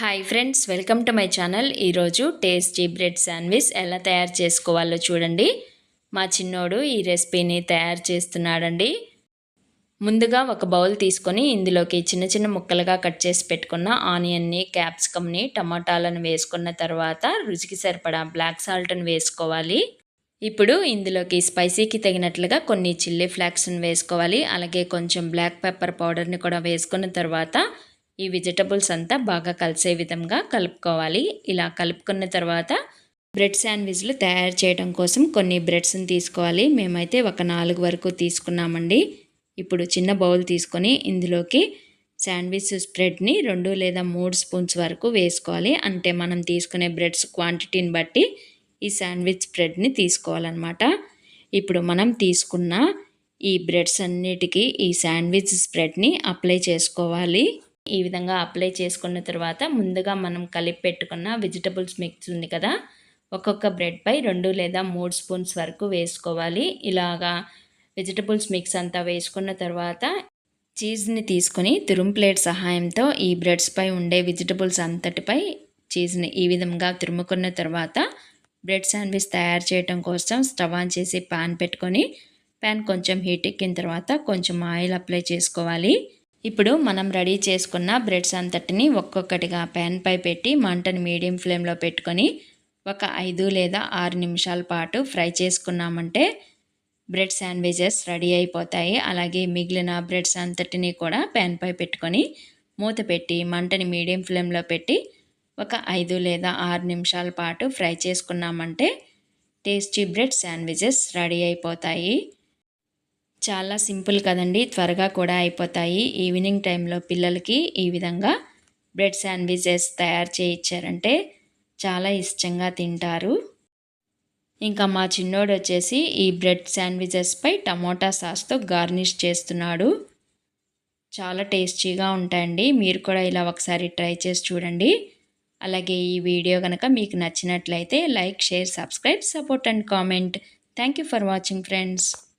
Hi friends welcome to my channel ఈరోజు tasty bread sandwich ఎలా తయారు చేసుకోవాలో చూడండి. మా చిన్నోడు ఈ రెసిపీని తయారు చేస్తున్నాడండి. ముందుగా ఒక బౌల్ తీసుకొని ఇందులోకి చిన్న చిన్న ముక్కలుగా కట్ చేసి పెట్టుకున్న ఆనియన్ని క్యాప్సికమ్ని టమాటాలను వేసుకున్న తర్వాత రుచికి సరిపడా బ్లాక్ సాల్ట్ని వేసుకోవాలి. ఇప్పుడు ఇందులోకి స్పైసీకి తగినట్లుగా కొన్ని చిల్లీ ఫ్లాక్స్ని వేసుకోవాలి. అలాగే కొంచెం బ్లాక్ పెప్పర్ పౌడర్ని కూడా వేసుకున్న తర్వాత ఈ వెజిటబుల్స్ అంతా బాగా కలిసే విధంగా కలుపుకోవాలి. ఇలా కలుపుకున్న తర్వాత బ్రెడ్ శాండ్విచ్లు తయారు చేయడం కోసం కొన్ని బ్రెడ్స్ని తీసుకోవాలి. మేమైతే ఒక నాలుగు వరకు తీసుకున్నామండి. ఇప్పుడు చిన్న బౌల్ తీసుకొని ఇందులోకి శాండ్విచ్ స్ప్రెడ్ని రెండు లేదా మూడు స్పూన్స్ వరకు వేసుకోవాలి. అంటే మనం తీసుకునే బ్రెడ్స్ క్వాంటిటీని బట్టి ఈ శాండ్విచ్ స్ప్రెడ్ని తీసుకోవాలన్నమాట. ఇప్పుడు మనం తీసుకున్న ఈ బ్రెడ్స్ అన్నిటికీ ఈ శాండ్విచ్ స్ప్రెడ్ని అప్లై చేసుకోవాలి. ఈ విధంగా అప్లై చేసుకున్న తర్వాత ముందుగా మనం కలిపి పెట్టుకున్న వెజిటబుల్స్ మిక్స్ ఉంది కదా ఒక్కొక్క బ్రెడ్పై రెండు లేదా మూడు స్పూన్స్ వరకు వేసుకోవాలి. ఇలాగా వెజిటబుల్స్ మిక్స్ అంతా వేసుకున్న తర్వాత చీజ్ని తీసుకొని తురుము ప్లేట్ సహాయంతో ఈ బ్రెడ్స్పై ఉండే వెజిటబుల్స్ అంతటిపై చీజ్ని ఈ విధంగా తురుముకున్న తర్వాత బ్రెడ్ శాండ్విచ్ తయారు చేయడం కోసం స్టవ్ ఆన్ చేసి పాన్ పెట్టుకొని ప్యాన్ కొంచెం హీట్ ఎక్కిన తర్వాత కొంచెం ఆయిల్ అప్లై చేసుకోవాలి. ఇప్పుడు మనం రెడీ చేసుకున్న బ్రెడ్స్ అంతటిని ఒక్కొక్కటిగా ప్యాన్పై పెట్టి మంటని మీడియం ఫ్లేమ్లో పెట్టుకొని ఒక ఐదు లేదా ఆరు నిమిషాల పాటు ఫ్రై చేసుకున్నామంటే బ్రెడ్ శాండ్విచెస్ రెడీ అయిపోతాయి. అలాగే మిగిలిన బ్రెడ్స్ అంతటిని కూడా ప్యాన్పై పెట్టుకొని మూత పెట్టి మంటని మీడియం ఫ్లేమ్లో పెట్టి ఒక ఐదు లేదా ఆరు నిమిషాల పాటు ఫ్రై చేసుకున్నామంటే టేస్టీ బ్రెడ్ శాండ్విచెస్ రెడీ అయిపోతాయి. చాలా సింపుల్ కదండి. త్వరగా కూడా అయిపోతాయి. ఈవినింగ్ టైంలో పిల్లలకి ఈ విధంగా బ్రెడ్ శాండ్విచెస్ తయారు చేయించారంటే చాలా ఇష్టంగా తింటారు. ఇంకా మా చిన్నోడు వచ్చేసి ఈ బ్రెడ్ శాండ్విచెస్పై టమోటా సాస్తో గార్నిష్ చేస్తున్నాడు. చాలా టేస్టీగా ఉంటాయండి. మీరు కూడా ఇలా ఒకసారి ట్రై చేసి చూడండి. అలాగే ఈ వీడియో కనుక మీకు నచ్చినట్లయితే like share subscribe support and comment. Thank you for watching friends.